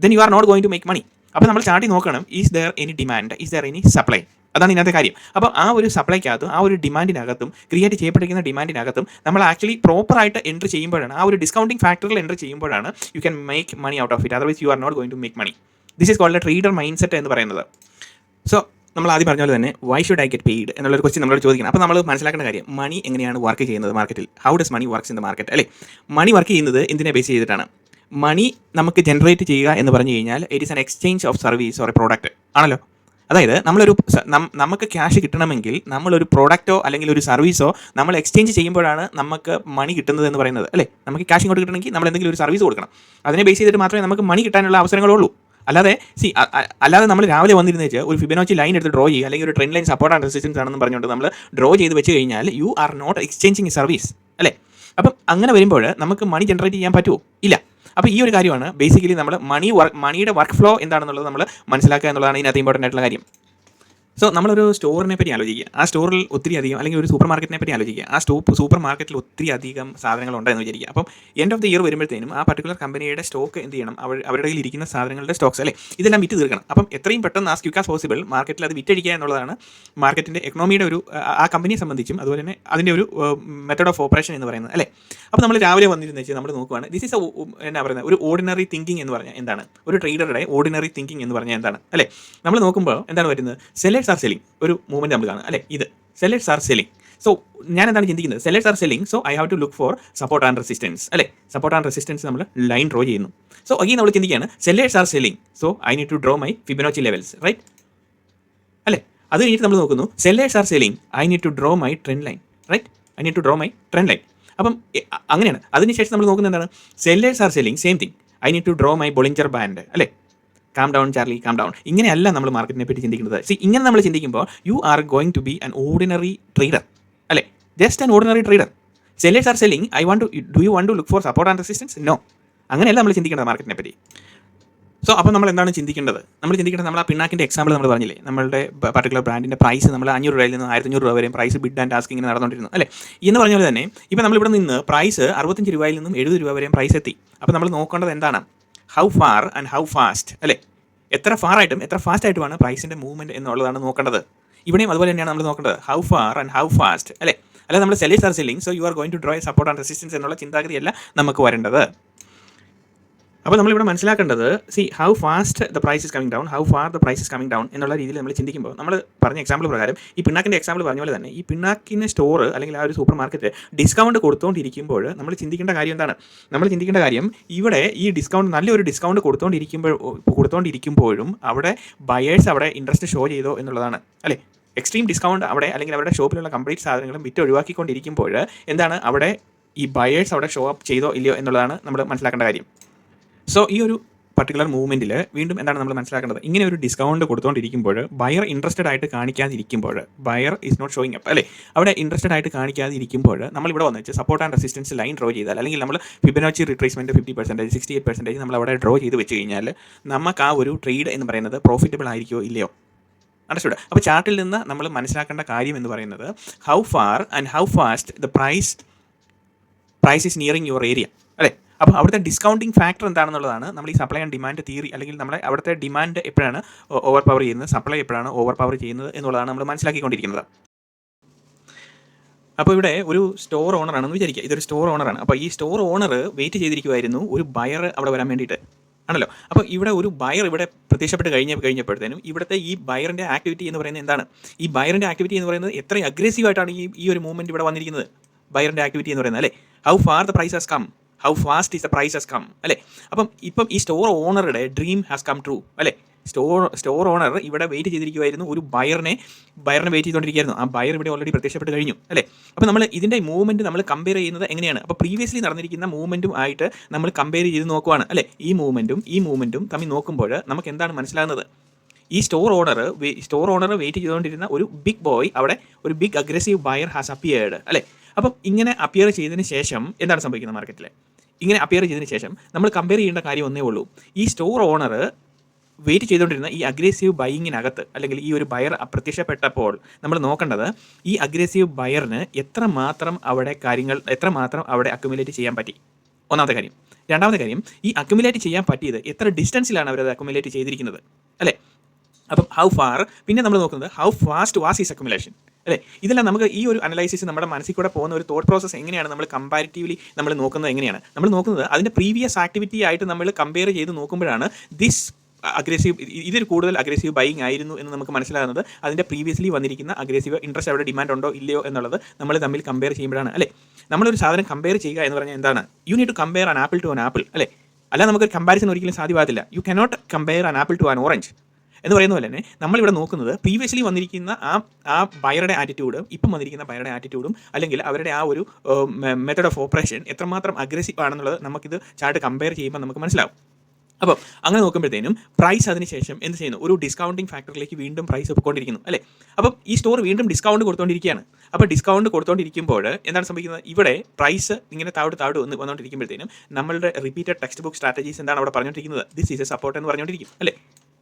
then you are not going to make money അപ്പോൾ നമ്മൾ ചാട്ടി നോക്കണം is there any demand is there any supply അതാണ് ഇന്നത്തെ കാര്യം. അപ്പോൾ ആ ഒരു സപ്ലൈക്കകത്തും ആ ഒരു ഡിമാൻഡിനകത്തും ക്രിയേറ്റ് ചെയ്യപ്പെട്ടിരിക്കുന്ന ഡിമാൻഡിനകത്തും നമ്മൾ ആക്ച്വലി പ്രോപ്പറായിട്ട് എൻട്രി ചെയ്യുമ്പോഴാണ് ആ ഒരു ഡിസ്കൗണ്ടിങ് ഫാക്ടറിൽ എൻട്രി ചെയ്യുമ്പോഴാണ് you can make money out of it otherwise you are not going to make money this is called a trader mindset എന്ന് പറയുന്നത്. സോ നമ്മൾ ആദ്യം പറഞ്ഞ പോലെ തന്നെ why should I get paid എന്നുള്ളൊരു ക്വസ്റ്റ്യൻ നമ്മളോട് ചോദിക്കണം. അപ്പോൾ നമ്മൾ മനസ്സിലാക്കേണ്ട കാര്യം മണി എങ്ങനെയാണ് വർക്ക് ചെയ്യുന്നത് മാർക്കറ്റിൽ how does money works in the market അല്ലേ? മണി വർക്ക് ചെയ്യുന്നത് എന്തിനെ ബേസ് ചെയ്തിട്ടാണ്? മണി നമുക്ക് ജനറേറ്റ് ചെയ്യുക എന്ന് പറഞ്ഞു കഴിഞ്ഞാൽ it is an exchange of service or a product ആണല്ലോ? അതായത് നമ്മളൊരു നമുക്ക് ക്യാഷ് കിട്ടണമെങ്കിൽ നമ്മളൊരു പ്രോഡക്റ്റോ അല്ലെങ്കിൽ ഒരു സർവീസോ നമ്മൾ എക്സ്ചേഞ്ച് ചെയ്യുമ്പോഴാണ് നമുക്ക് മണി കിട്ടുന്നത് എന്ന് പറയുന്നത്. അല്ലേ? നമുക്ക് ക്യാഷ് ഇങ്ങോട്ട് കിട്ടണമെങ്കിൽ നമ്മൾ എന്തെങ്കിലും ഒരു സർവീസ് കൊടുക്കണം. അതിനെ ബേസ് ചെയ്തിട്ട് മാത്രമേ നമുക്ക് മണി കിട്ടാനുള്ള അവസരങ്ങളുള്ളൂ അല്ലാതെ സി അല്ലാതെ നമ്മൾ രാവിലെ വന്നിരുന്നു വെച്ചാൽ ഒരു ഫിബനോച്ചി ലൈൻ എടുത്ത് ഡ്രോ ചെയ്യുക അല്ലെങ്കിൽ ഒരു trend line support and resistance ആണെന്ന് പറഞ്ഞുകൊണ്ട് നമ്മൾ ഡ്രോ ചെയ്ത് വെച്ച് കഴിഞ്ഞാൽ you are not exchanging service അല്ലേ? അപ്പം അങ്ങനെ വരുമ്പോൾ നമുക്ക് മണി ജനറേറ്റ് ചെയ്യാൻ പറ്റുമോ? ഇല്ല. അപ്പോൾ ഈ ഒരു കാര്യമാണ് ബേസിക്കലി നമ്മൾ മണി വർക്ക് മണിയുടെ വർക്ക് ഫ്ലോ എന്താണെന്നുള്ളത് നമ്മൾ മനസ്സിലാക്കുക എന്നുള്ളതാണ് ഇതിനകത്ത് ഇമ്പോർട്ടന്റ് ആയിട്ടുള്ള കാര്യം. സോ നമ്മളൊരു സ്റ്റോറിനെ പറ്റി ആലോചിക്കുക. ആ സ്റ്റോറിൽ ഒത്തിരി അധികം അല്ലെങ്കിൽ ഒരു സൂപ്പർ മാർക്കറ്റിനെ പറ്റി ആലോചിക്കുക. ആ സ്റ്റോ സൂപ്പർ മാർക്കറ്റിൽ ഒത്തിരി അധികം സാധനങ്ങൾ ഉണ്ടെന്ന് വിചാരിക്കുക. അപ്പം എൻഡ് ഓഫ് ദി ഇയർ വരുമ്പോഴത്തേനും ആ പർട്ടിക്കുലർ കമ്പനിയുടെ സ്റ്റോക്ക് എന്ത് ചെയ്യണം? അവർ അവരുടെ കയ്യിൽ ഇരിക്കുന്ന സാധനങ്ങളുടെ സ്റ്റോക്സ് അല്ലേ? ഇതെല്ലാം വിറ്റ് തീർക്കണം. അപ്പം എത്രയും പെട്ടെന്ന് ആ ക്യൂക്ക് ആസ് പോസിബിൾ മാർക്കറ്റിൽ അത് വിറ്റഴിക്കുക എന്നുള്ളതാണ് മാർക്കറ്റിന്റെ എക്കണോമിയുടെ ഒരു ആ- കമ്പനിയെ സംബന്ധിച്ചും അതുപോലെ തന്നെ അതിന്റെ ഒരു മെത്തേഡ് ഓഫ് ഓപ്പറേഷൻ എന്ന് പറയുന്നത് അല്ലേ? അപ്പോൾ നമ്മൾ രാവിലെ വന്നിരുന്നു വെച്ചാൽ നമ്മൾ നോക്കുകയാണ് ദിസ് ഈസ് എന്നാ പറയുന്നത്? ഒരു ഓർഡിനറി തിങ്കിങ് എന്ന് പറഞ്ഞാൽ എന്താണ്? ഒരു ട്രേഡറുടെ ഓർഡിനറി തിങ്കിങ് എന്ന് പറഞ്ഞാൽ എന്താണ്? അല്ലേ? നമ്മൾ നോക്കുമ്പോൾ എന്താണ് വരുന്നത്? സെല്ലേഴ്സ് ആർ സെല്ലിംഗ് ഒരു മൂവ്മെന്റ് നമ്മൾ കാണുക അല്ലെ? ഇത്. സെല്ലേഴ്സ് ആർ സെല്ലിംഗ് സോ ഞാൻ എന്താണ് ചിന്തിക്കുന്നത്? Sellers are selling so I have to look for support and resistance അല്ലെ? സപ്പോർട്ട് ആൻഡ് റെസിസ്റ്റൻസ് നമ്മൾ ലൈൻ ഡ്രോ ചെയ്യുന്നു. സോ അഗീൻ നമ്മൾ ചിന്തിക്കുകയാണ് sellers are selling so I need to draw my Fibonacci levels right അല്ലെ? അത് കഴിഞ്ഞിട്ട് നമ്മൾ നോക്കുന്നു sellers are selling I need to draw my trend line right I need to draw my trend line അപ്പം അങ്ങനെയാണ്. അതിനുശേഷം നമ്മൾ നോക്കുന്നത് എന്താണ്? Sellers are selling same thing I need to draw my Bollinger band അല്ലേ? Calm down Charlie calm down ഇങ്ങനെയല്ല നമ്മൾ മാർക്കറ്റിനെ പറ്റി ചിന്തിക്കുന്നത്. സി ഇങ്ങനെ നമ്മൾ ചിന്തിക്കുമ്പോൾ you are going to be an ordinary trader അല്ലേ? Just an ordinary trader sellers are selling I want to do you want to look for support and resistance no അങ്ങനെയല്ല നമ്മൾ ചിന്തിക്കേണ്ടത് മാർക്കറ്റിനെ പറ്റി. സോ അപ്പോൾ നമ്മൾ എന്താണ് ചിന്തിക്കേണ്ടത്? നമ്മൾ ചിന്തിക്കേണ്ടത് നമ്മൾ ആ പിണ്ണാക്കിന്റെ എക്സാമ്പിൾ നമ്മൾ പറഞ്ഞില്ലേ? നമ്മളുടെ പർട്ടിക്കുലർ ബ്രാൻഡിന്റെ പ്രൈസ് നമ്മൾ അഞ്ഞൂറ് രൂപയിൽ നിന്ന് ആയിരത്തി അഞ്ഞൂറ് രൂപ വരെയും പ്രൈസ് ബിഡ് ആൻഡ് ടാസ്ക് ഇങ്ങനെ നടന്നുകൊണ്ടിരുന്നു. അല്ലേ? എന്ന് പറഞ്ഞ പോലെ തന്നെ ഇപ്പോൾ നമ്മളിവിടെ നിന്ന് പ്രൈസ് അറുപത്തഞ്ച് രൂപയിൽ നിന്നും എഴുപത് രൂപ വരെയും പ്രൈസ് എത്തി. അപ്പോൾ നമ്മൾ നോക്കേണ്ടത് എന്താണ്? How far and how fast അല്ലേ? എത്ര ഫാർ ആയിട്ടും എത്ര ഫാസ്റ്റ് ആയിട്ടുമാണ് പ്രൈസിന്റെ മൂവ്മെന്റ് എന്നുള്ളതാണ് നോക്കേണ്ടത്. ഇവിടെയും അതുപോലെ തന്നെയാണ് നമ്മൾ നോക്കേണ്ടത്. How far and how fast അല്ലേ? അല്ല നമ്മൾ sellers are selling so you are going to draw support and resistance എന്നുള്ള ചിന്താഗതിയല്ല നമുക്ക് വരേണ്ടത്. അപ്പോൾ നമ്മളിവിടെ മനസ്സിലാക്കേണ്ടത് see how fast the price is coming down how far the price is coming down എന്നുള്ള രീതിയിൽ നമ്മൾ ചിന്തിക്കുമ്പോൾ നമ്മൾ പറഞ്ഞ എക്സാമ്പിൾ പ്രകാരം ഈ പിണ്ണാക്കിന്റെ എക്സാമ്പിൾ പറഞ്ഞ പോലെ തന്നെ ഈ പിണ്ണാക്കിന്റെ സ്റ്റോർ അല്ലെങ്കിൽ ആ ഒരു സൂപ്പർ മാർക്കറ്റ് ഡിസ്കൗണ്ട് കൊടുത്തുകൊണ്ടിരിക്കുമ്പോൾ നമ്മൾ ചിന്തിക്കേണ്ട കാര്യം എന്താണ്? നമ്മൾ ചിന്തിക്കേണ്ട കാര്യം ഇവിടെ ഈ ഡിസ്കൗണ്ട് നല്ലൊരു ഡിസ്കൗണ്ട് കൊടുത്തുകൊണ്ടിരിക്കുമ്പോൾ കൊടുത്തുകൊണ്ടിരിക്കുമ്പോഴും അവിടെ ബയേഴ്സ് അവിടെ ഇൻട്രസ്റ്റ് ഷോ ചെയ്തോ എന്നുള്ളതാണ്. അല്ലേ? എക്സ്ട്രീം ഡിസ്കൗണ്ട് അവിടെ അല്ലെങ്കിൽ അവരുടെ ഷോപ്പിലുള്ള കംപ്ലീറ്റ് സാധനങ്ങളും വിറ്റ് ഒഴിവാക്കിക്കൊണ്ടിരിക്കുമ്പോൾ എന്താണ് അവിടെ ഈ ബയേഴ്സ് അവിടെ ഷോ അപ്പ് ചെയ്തോ ഇല്ലയോ എന്നുള്ളതാണ് നമ്മൾ മനസ്സിലാക്കേണ്ട കാര്യം. സോ ഈ ഒരു പർട്ടിക്കുലർ മൂവ്മെന്റിൽ വീണ്ടും എന്താണ് നമ്മൾ മനസ്സിലാക്കേണ്ടത്? ഇങ്ങനെ ഒരു ഡിസ്കൗണ്ട് കൊടുത്തുകൊണ്ടിരിക്കുമ്പോൾ ബയർ ഇൻട്രസ്റ്റഡ് ആയിട്ട് കാണിക്കാതിരിക്കുമ്പോൾ buyer is not showing up അല്ലേ? അവിടെ ഇൻട്രസ്റ്റഡ് ആയിട്ട് കാണിക്കാതിരിക്കുമ്പോൾ നമ്മൾ ഇവിടെ വന്ന് support and resistance line draw ചെയ്താൽ അല്ലെങ്കിൽ നമ്മൾ Fibonacci retracement fifty percentage sixty eight percentage നമ്മൾ അവിടെ ഡ്രോ ചെയ്ത് വെച്ച് കഴിഞ്ഞാൽ നമുക്ക് ആ ഒരു ട്രേഡ് എന്ന് പറയുന്നത് പ്രോഫിറ്റബിൾ ആയിരിക്കോ ഇല്ലയോ? അണ്ടർസ്റ്റുഡ് അപ്പോൾ ചാർട്ടിൽ നിന്ന് നമ്മൾ മനസ്സിലാക്കേണ്ട കാര്യം എന്ന് പറയുന്നത് how far and how fast the price price is nearing your area അല്ലേ? അപ്പോൾ അവിടുത്തെ ഡിസ്കൗണ്ടിങ് ഫാക്ടർ എന്താണെന്നുള്ളതാണ് നമ്മൾ ഈ സപ്ലൈ ആൻഡ് ഡിമാൻഡ് തിയറി അല്ലെങ്കിൽ നമ്മളെ അവിടുത്തെ ഡിമാൻഡ് എപ്പോഴാണ് ഓവർ പവർ ചെയ്യുന്നത് സപ്ലൈ എപ്പോഴാണ് ഓവർ പവർ ചെയ്യുന്നത് എന്നുള്ളതാണ് നമ്മൾ മനസ്സിലാക്കിക്കൊണ്ടിരിക്കുന്നത്. അപ്പോൾ ഇവിടെ ഒരു സ്റ്റോർ ഓണറാണെന്ന് വിചാരിക്കുക. ഇതൊരു സ്റ്റോർ ഓണറാണ് അപ്പോൾ ഈ സ്റ്റോർ ഓണർ വെയിറ്റ് ചെയ്തിരിക്കുമായിരുന്നു ഒരു ബയർ അവിടെ വരാൻ വേണ്ടിയിട്ട്. ആണല്ലോ? അപ്പോൾ ഇവിടെ ഒരു ബയർ ഇവിടെ പ്രത്യക്ഷപ്പെട്ട് കഴിഞ്ഞ കഴിഞ്ഞപ്പോഴത്തേനും ഇവിടുത്തെ ഈ ബയറിന്റെ ആക്ടിവിറ്റി എന്ന് പറയുന്നത് എന്താണ്? ഈ ബയറിന്റെ ആക്ടിവിറ്റി എന്ന് പറയുന്നത് എത്ര അഗ്രസീവ് ആയിട്ടാണ് ഈ ഈ ഒരു മൂവ്മെന്റ് ഇവിടെ വന്നിരിക്കുന്നത്. ബയറിന്റെ ആക്ടിവിറ്റി എന്ന് പറയുന്നത് അല്ലേ? How far the price has come how fast is the price has come അല്ലേ? അപ്പം ഇപ്പം ഈ സ്റ്റോർ ഓണറുടെ ഡ്രീം ഹാസ് കം ട്രൂ അല്ലേ? സ്റ്റോർ സ്റ്റോർ ഓണർ ഇവിടെ വെയിറ്റ് ചെയ്തിരിക്കുമായിരുന്നു ഒരു ബയറിനെ ബയറിനെ വെയിറ്റ് ചെയ്തുകൊണ്ടിരിക്കുകയായിരുന്നു ആ ബയർ ഇവിടെ ഓൾറെഡി പ്രത്യക്ഷപ്പെട്ട് കഴിഞ്ഞു അല്ലേ? അപ്പോൾ നമ്മൾ ഇതിന്റെ മൂവ്മെന്റ് നമ്മൾ കമ്പയർ ചെയ്യുന്നത് എങ്ങനെയാണ്? അപ്പോൾ പ്രീവിയസ്ലി നടന്നിരിക്കുന്ന മൂവ്മെന്റും ആയിട്ട് നമ്മൾ കമ്പയർ ചെയ്ത് നോക്കുവാണ് അല്ലേ? ഈ മൂവ്മെന്റും ഈ മൂവ്മെന്റും തമ്മിൽ നോക്കുമ്പോൾ നമുക്ക് എന്താണ് മനസ്സിലാകുന്നത്? ഈ store owner store owner wait ചെയ്തുകൊണ്ടിരുന്ന ഒരു ബിഗ് ബോയ് അവിടെ ഒരു big aggressive buyer has appeared അല്ലേ? അപ്പം ഇങ്ങനെ അപ്പിയർ ചെയ്തതിന് ശേഷം എന്താണ് സംഭവിക്കുന്നത് മാർക്കറ്റിൽ ഇങ്ങനെ അപ്പിയർ ചെയ്തതിന് ശേഷം നമ്മൾ കമ്പയർ ചെയ്യേണ്ട കാര്യം ഒന്നേ ഉള്ളൂ. ഈ സ്റ്റോർ ഓണർ വെയിറ്റ് ചെയ്തുകൊണ്ടിരുന്ന ഈ അഗ്രസീവ് ബൈയിങ്ങിനകത്ത് അല്ലെങ്കിൽ ഈ ഒരു ബയർ അപ്രത്യക്ഷപ്പെട്ടപ്പോൾ നമ്മൾ നോക്കേണ്ടത് ഈ അഗ്രസീവ് ബയറിന് എത്രമാത്രം അവിടെ കാര്യങ്ങൾ എത്രമാത്രം അവിടെ അക്യുമുലേറ്റ് ചെയ്യാൻ പറ്റി? ഒന്നാമത്തെ കാര്യം. രണ്ടാമത്തെ കാര്യം ഈ അക്യുമുലേറ്റ് ചെയ്യാൻ പറ്റിയത് എത്ര ഡിസ്റ്റൻസിലാണ് അവരത് അക്യുമുലേറ്റ് ചെയ്തിരിക്കുന്നത്? അല്ലേ? അപ്പം ഹൗ ഫാർ പിന്നെ നമ്മൾ നോക്കുന്നത് how fast was is accumulation അല്ലേ? ഇതെല്ലാം നമുക്ക് ഈ ഒരു അനലൈസിസ് നമ്മുടെ മനസ്സിൽ കൂടെ പോകുന്ന ഒരു തോട്ട് പ്രോസസ്സ് എങ്ങനെയാണ് നമ്മൾ കമ്പാരിറ്റീവ്ലി നമ്മൾ നോക്കുന്നത് എങ്ങനെയാണ്? നമ്മൾ നോക്കുന്നത് അതിന്റെ പ്രീവിയസ് ആക്ടിവിറ്റി ആയിട്ട് നമ്മൾ കമ്പയർ ചെയ്ത് നോക്കുമ്പോഴാണ് ദിസ് അഗ്രസീവ് ഇതൊരു കൂടുതൽ അഗ്രസീവ് ബൈങ് ആയിരുന്നു എന്ന് നമുക്ക് മനസ്സിലാകുന്നത്. അതിന്റെ പ്രീവിയസ്ലി വന്നിരിക്കുന്ന അഗ്രസീവ് ഇൻട്രസ്റ്റ് അവിടെ ഡിമാൻഡ് ഉണ്ടോ ഇല്ലയോ എന്നുള്ളത് നമ്മൾ തമ്മിൽ കമ്പയർ ചെയ്യുമ്പോഴാണ് അല്ലേ? നമ്മളൊരു സാധനം കമ്പയർ ചെയ്യുക എന്ന് പറഞ്ഞാൽ എന്താണ്? You need to compare an apple to an apple അല്ലേ? അല്ല നമുക്ക് കമ്പാരിസൺ ഒരിക്കലും സാധ്യമാകത്തില്ല. You cannot compare an apple to an orange എന്ന് പറയുന്ന പോലെ തന്നെ നമ്മളിവിടെ നോക്കുന്നത് പ്രീവിയസ്ലി വന്നിരിക്കുന്ന ആ ആ ബയറുടെ ആറ്റിറ്റ്യൂഡും ഇപ്പം വന്നിരിക്കുന്ന ബയറുടെ ആറ്റിറ്റ്യൂഡും അല്ലെങ്കിൽ അവരുടെ ആ ഒരു മെത്തഡ് ഓഫ് ഓപ്പറേഷൻ എത്രമാത്രം അഗ്രസീവ് ആണെന്നുള്ളത് നമുക്കിത് ചാർട്ട് കമ്പയർ ചെയ്യുമ്പോൾ നമുക്ക് മനസ്സിലാവും. അപ്പോൾ അങ്ങനെ നോക്കുമ്പോഴത്തേനും പ്രൈസ് അതിനുശേഷം എന്ത് ചെയ്യുന്നു? ഒരു ഡിസ്കൗണ്ടിങ് ഫാക്ടറിലേക്ക് വീണ്ടും പ്രൈസ് ഒപ്പിക്കൊണ്ടിരിക്കുന്നു അല്ലേ? അപ്പം ഈ സ്റ്റോർ വീണ്ടും ഡിസ്കൗണ്ട് കൊടുത്തുകൊണ്ടിരിക്കുകയാണ് അപ്പോൾ ഡിസ്കൗണ്ട് കൊടുത്തുകൊണ്ടിരിക്കുമ്പോൾ എന്താണ് സംഭവിക്കുന്നത്? ഇവിടെ പ്രൈസ് ഇങ്ങനെ താഴോട്ട് താഴോട്ട് വന്ന് വന്നുകൊണ്ടിരിക്കുമ്പോഴത്തേനും നമ്മളുടെ റിപ്പീറ്റഡ് ടെക്സ്റ്റ് ബുക്ക് സ്ട്രാറ്റജീസ് എന്താണ് അവിടെ പറഞ്ഞുകൊണ്ടിരിക്കുന്നത് ദിസ് ഈസ് എ സപ്പോർട്ട് എന്ന് പറഞ്ഞുകൊണ്ടിരിക്കും അല്ലേ?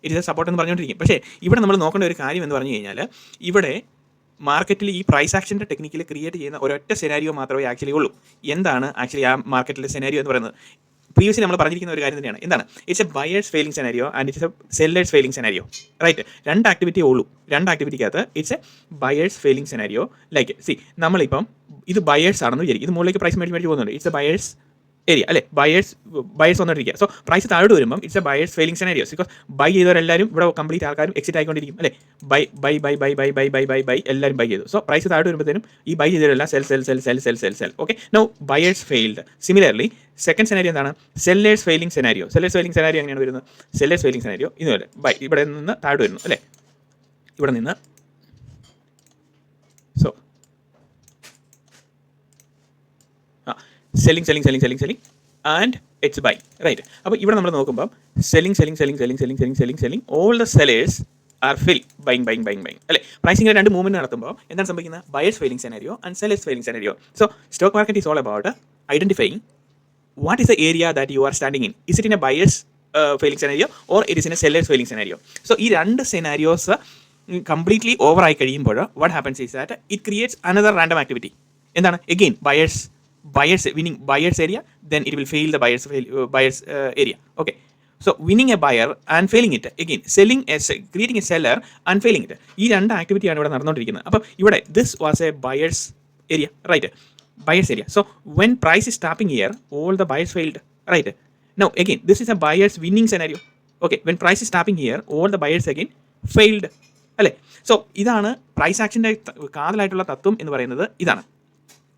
ഇറ്റ് എ സപ്പോർട്ട് എന്ന് പറഞ്ഞുകൊണ്ടിരിക്കും. പക്ഷേ ഇവിടെ നമ്മൾ നോക്കേണ്ട ഒരു കാര്യം എന്ന് പറഞ്ഞു കഴിഞ്ഞാൽ ഇവിടെ മാർക്കറ്റിൽ ഈ പ്രൈസ് ആക്ഷന്റെ ടെക്നിക്കിൽ ക്രിയേറ്റ് ചെയ്യുന്ന ഒരൊറ്റ സെനാരിയോ മാത്രമേ ആക്ച്വലി ഉള്ളൂ. എന്താണ് ആക്ച്വലി ആ മാർക്കറ്റിലെ സെനാരിയോ എന്ന് പറയുന്നത്? പ്രീവിയസ്ലി നമ്മൾ പറഞ്ഞിരിക്കുന്ന ഒരു കാര്യം തന്നെയാണ്. എന്താണ്? It's a buyers failing scenario and it's a sellers failing scenario right രണ്ട് ആക്ടിവിറ്റി ഉള്ളൂ. രണ്ട് ആക്ടിവിറ്റിക്കകത്ത് it's a buyers failing scenario like see നമ്മളിപ്പം ഇത് ബയേഴ്സ് ആണെന്ന് വിചാരിക്കും. ഇത് മുകളിലേക്ക് പ്രൈസ് മേടിച്ച് മേടിച്ച് പോകുന്നുണ്ട്. ഇറ്റ്സ് എ ബയേഴ്സ് ഏരിയ അല്ലേ? ബയേഴ്സ് ബയേഴ്സ് വന്നിരിക്കുക സോ പ്രൈസ് താഴോട്ട് വരുമ്പോൾ it's a buyers failing scenarios because buy ചെയ്തവരെല്ലാവരും ഇവിടെ കംപ്ലീറ്റ് ആൾക്കാരും എക്സിറ്റ് ആയിക്കൊണ്ടിരിക്കും അല്ലേ? Buy buy buy buy buy buy buy buy buy എല്ലാവരും ബൈ ചെയ്തു. സോ പ്രൈസ് താഴോട്ട് വരുമ്പോഴത്തേനും ഈ buy ചെയ്തവരെല്ലാം sell sell sell sell sell sell sell okay no buyers failed similarly second scenario എന്താണ്? Sellers failing scenario sellers failing scenario എങ്ങനെയാണ് വരുന്നത്? Sellers failing scenario ഇതുപോലെ. Buy ഇവിടെ നിന്ന് താഴോട്ട് വരുന്നു അല്ലേ? ഇവിടെ നിന്ന് സോ ആ selling selling selling selling selling and it's buy right അപ്പോൾ ഇവിടെ നമ്മൾ നോക്കുമ്പോൾ selling selling selling selling selling selling selling selling all the sellers are fill buying buying buying buying അല്ലേ പ്രൈസിംഗ് രണ്ട് മൂവ്മെന്റ് നടത്തുമ്പോൾ എന്താണ് സംഭവിക്കുന്നത് buyers failing scenario and sellers failing scenario so stock market is all about identifying what is the area that you are standing in? Is it in a buyer's uh, failing scenario or it is in a seller's failing scenario? So ഈ രണ്ട് scenarios completely over ആയി കഴിയുമ്പോൾ what happens is that it creates another random activity എന്താണ് again buyers buyers winning buyers area then it will fail the buyers fail, uh, buyers uh, area. Okay. So winning a buyer and failing it again selling a creating a seller and failing it ഈ രണ്ട് ആക്ടിവിറ്റിയാണ് ഇവിടെ നടന്നുകൊണ്ടിരിക്കുന്നത്. അപ്പം ഇവിടെ this was a buyers area right buyers area so when price is stopping here all the buyers failed right no again this is a buyers winning scenario okay when price is stopping here all the buyers again failed അല്ലേ? So ഇതാണ് price ആക്ഷന്റെ കാതലായിട്ടുള്ള തത്വം എന്ന് പറയുന്നത് ഇതാണ്.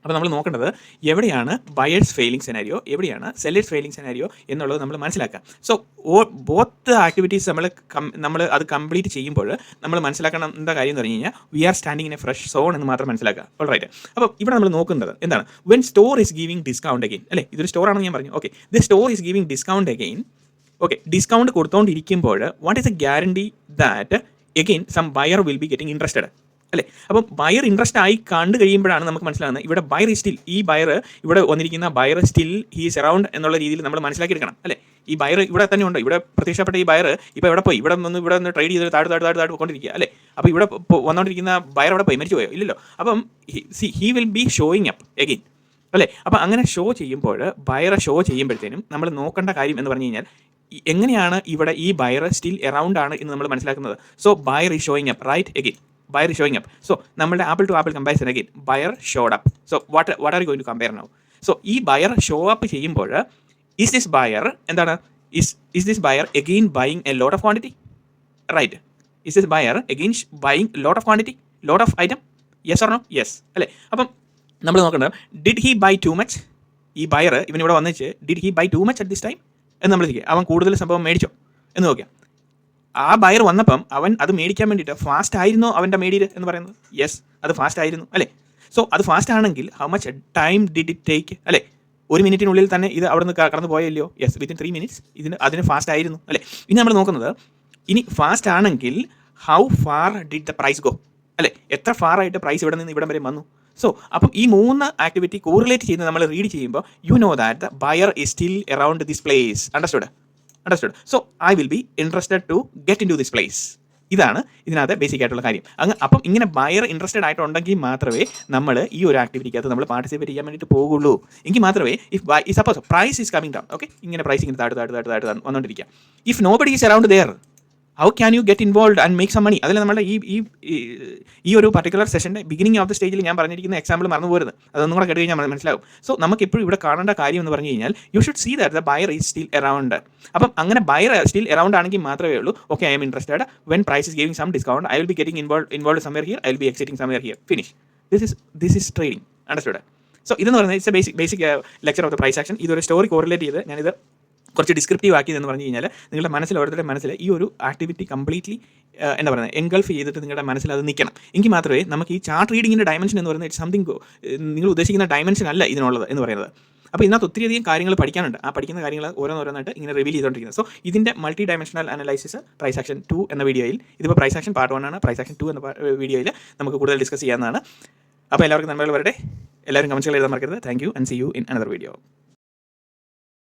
അപ്പോൾ നമ്മൾ നോക്കേണ്ടത് എവിടെയാണ് ബയേഴ്സ് ഫെയിലിംഗ് സെനാരിയോ എവിടെയാണ് സെല്ലേഴ്സ് ഫെയിലിംഗ് സെനാരിയോ എന്നുള്ളത് നമ്മൾ മനസ്സിലാക്കുക. സോ ബോത്ത് ആക്ടിവിറ്റീസ് നമ്മൾ നമ്മൾ അത് കംപ്ലീറ്റ് ചെയ്യുമ്പോൾ നമ്മൾ മനസ്സിലാക്കണം എന്താ കാര്യം എന്ന് പറഞ്ഞു കഴിഞ്ഞാൽ we are standing in a fresh zone എന്ന് മാത്രം മനസ്സിലാക്കുക. ഓൾ റൈറ്റ് അപ്പോൾ ഇവിടെ നമ്മൾ നോക്കുന്നത് എന്താണ്? When store is giving discount again അല്ലേ? ഇതൊരു സ്റ്റോർ ആണെന്ന് ഞാൻ പറഞ്ഞു. Okay the store is giving discount again okay discount കൊടുത്തുകൊണ്ടിരിക്കുമ്പോൾ what is a guarantee that again some buyer will be getting interested അല്ലേ? അപ്പം ബയർ ഇൻട്രസ്റ്റ് ആയി കണ്ടു കഴിയുമ്പോഴാണ് നമുക്ക് മനസ്സിലാകുന്നത്. ഇവിടെ ബയർ സ്റ്റിൽ ഈ ബയർ ഇവിടെ വന്നിരിക്കുന്ന ബയർ സ്റ്റിൽ ഹീസ് സറൗണ്ട് എന്നുള്ള രീതിയിൽ നമ്മൾ മനസ്സിലാക്കിയെടുക്കണം അല്ലേ? ഈ ബയർ ഇവിടെ തന്നെ ഉണ്ട്. ഇവിടെ പ്രത്യക്ഷപ്പെട്ട ഈ ബയർ ഇപ്പോൾ എവിടെ പോയി? ഇവിടെ നിന്ന് ഇവിടെ നിന്ന് ട്രേഡ് ചെയ്ത് താഴെ താഴെ താഴെ താഴെ അല്ലേ? അപ്പോൾ ഇവിടെ വന്നുകൊണ്ടിരിക്കുന്ന ബയർ അവിടെ പോയി മരിച്ചു പോയോ? ഇല്ലല്ലോ. അപ്പം see he will be showing up again അല്ലേ? അപ്പം അങ്ങനെ ഷോ ചെയ്യുമ്പോൾ ബയറെ ഷോ ചെയ്യുമ്പോഴത്തേനും നമ്മൾ നോക്കേണ്ട കാര്യം എന്ന് പറഞ്ഞു കഴിഞ്ഞാൽ എങ്ങനെയാണ് ഇവിടെ ഈ ബയർ സ്റ്റിൽ എറൗണ്ട് ആണ് എന്ന് നമ്മൾ മനസ്സിലാക്കുന്നത്. സോ ബയർ ഈ showing up right again buyer showing up so നമ്മുടെ apple to apple comparison again buyer showed up so what what are going to compare now so ഈ ബയർ ഷോ അപ്പ് ചെയ്യുമ്പോൾ is this buyer എന്താണ്? Is is this buyer again buying a lot of quantity right is this buyer again buying lot of quantity lot of item yes or no yes അല്ലേ? അപ്പം നമ്മൾ നോക്കേണ്ടത് did he buy too much ഈ buyer ഇവൻ ഇവിടെ വന്നിച്ച് did he buy too much at this time എന്ന് നമ്മൾ ചോദിക്കുക അവൻ കൂടുതൽ സംഭവം മേടിച്ചോ? എന്ന് നോക്കാം ആ ബയർ വന്നപ്പം അവൻ അത് മേടിക്കാൻ വേണ്ടിയിട്ട് ഫാസ്റ്റ് ആയിരുന്നോ അവന്റെ മേടിയത് എന്ന് പറയുന്നത്? യെസ് അത് ഫാസ്റ്റ് ആയിരുന്നു അല്ലേ? സോ അത് ഫാസ്റ്റ് ആണെങ്കിൽ how much time did it take അല്ലേ? ഒരു മിനിറ്റിനുള്ളിൽ തന്നെ ഇത് അവിടെ നിന്ന് കടന്നു പോയല്ലോ യെസ് വിത്തിൻ ത്രീ മിനിറ്റ്സ് ഇതിന് അതിന് ഫാസ്റ്റ് ആയിരുന്നു അല്ലേ? ഇനി നമ്മൾ നോക്കുന്നത് ഇനി ഫാസ്റ്റ് ആണെങ്കിൽ how far did the price go അല്ലേ? എത്ര ഫാർ ആയിട്ട് പ്രൈസ് ഇവിടെ നിന്ന് ഇവിടം വരെ വന്നു? സോ അപ്പം ഈ മൂന്ന് ആക്ടിവിറ്റി കോറിലേറ്റ് ചെയ്യുന്നത് നമ്മൾ റീഡ് ചെയ്യുമ്പോൾ you know that the buyer is still around this place understood understood so I will be interested to get into this place ഇതാണ് ഇതിനകത്ത് ബേസിക് ആയിട്ടുള്ള കാര്യം. അങ്ങ് അപ്പം ഇങ്ങനെ ബയർ ഇൻട്രസ്റ്റഡ് ആയിട്ടുണ്ടെങ്കിൽ മാത്രമേ നമ്മൾ ഈ ഒരു ആക്ടിവിറ്റിക്കകത്ത് നമ്മൾ പാർട്ടിസിപ്പേറ്റ് ചെയ്യാൻ വേണ്ടിയിട്ട് പോകുള്ളൂ. എങ്കിൽ മാത്രമേ if suppose price is coming down okay ഇങ്ങനെ പ്രൈസ് ഇങ്ങനെ താഴെ താഴെ താഴെ താഴെ വന്നുകൊണ്ടിരിക്കുക if nobody is there how can you get involve and make some money അതിൽ നമ്മുടെ ഈ ഈ ഈ- ഒരു പർട്ടിക്കുലർ സെഷന്റെ ബിഗിനിങ് ഓഫ് ദ സ്റ്റേജിൽ ഞാൻ പറഞ്ഞിരിക്കുന്ന എക്സാമ്പിൾ മറന്നു പോരുത്. അതൊന്നും കൂടെ കേട്ട് കഴിഞ്ഞാൽ മന- മനസ്സിലാവും. സോ നമുക്ക് ഇപ്പോഴും ഇവിടെ കാണേണ്ട കാര്യം എന്ന് പറഞ്ഞു കഴിഞ്ഞാൽ you should see that the buyer is still around അപ്പം അങ്ങനെ ബയർ സ്റ്റിൽ എറൗണ്ട് ആണെങ്കിൽ മാത്രമേ ഉള്ളൂ. Okay I am interested when price is giving some discount I will be getting involve involve somewhere here I will be exiting somewhere here finish this is this is trading understood so ഇതെന്ന് പറയുന്നത് it's a basic basic lecture of the price action ഇതൊരു story correlate ചെയ്ത് ഞാനിത് കുറച്ച് descriptive ആക്കി എന്ന് പറഞ്ഞു കഴിഞ്ഞാൽ നിങ്ങളുടെ മനസ്സിൽ ഓരോരുത്തരുടെ മനസ്സിൽ ഈ ഒരു ആക്ടിവിറ്റി കംപ്ലീറ്റ്ലി എന്താ പറയുന്നത് എൻഗൾഫ് ചെയ്തിട്ട് നിങ്ങളുടെ മനസ്സിൽ അത് നിൽക്കണം എങ്കിൽ മാത്രമേ നമുക്ക് ഈ ചാർട്ട് റീഡിങ്ങിന്റെ ഡയമെൻഷൻ എന്ന് പറയുന്നത് സംതിങ് നിങ്ങൾ ഉദ്ദേശിക്കുന്ന ഡയമെൻഷൻ അല്ല ഇതിനുള്ളത് എന്ന് പറയുന്നത്. അപ്പോൾ ഇതിനകത്ത് ഒത്തിരിയധികം കാര്യങ്ങൾ പഠിക്കാനുണ്ട്. ആ പഠിക്കുന്ന കാര്യങ്ങൾ ഓരോന്നോരോന്നായിട്ട് ഇങ്ങനെ റിവീൽ ചെയ്തുകൊണ്ടിരിക്കുന്നത് സോ ഇതിന്റെ multi dimensional analysis price action two എന്ന വീഡിയോയിൽ ഇതിപ്പോൾ പ്രൈസ് ആക്ഷൻ പാർട്ട് വൺ ആണ്. പ്രൈസ് ആക്ഷൻ ടു എന്ന വീഡിയോയിൽ നമുക്ക് കൂടുതൽ ഡിസ്കസ് ചെയ്യാവുന്നതാണ്. അപ്പോൾ എല്ലാവർക്കും നന്മകൾ വരട്ടെ. എല്ലാവരും കമൻസുകൾ എഴുതാൻ മറക്കരുത്. Thank you and see you in another video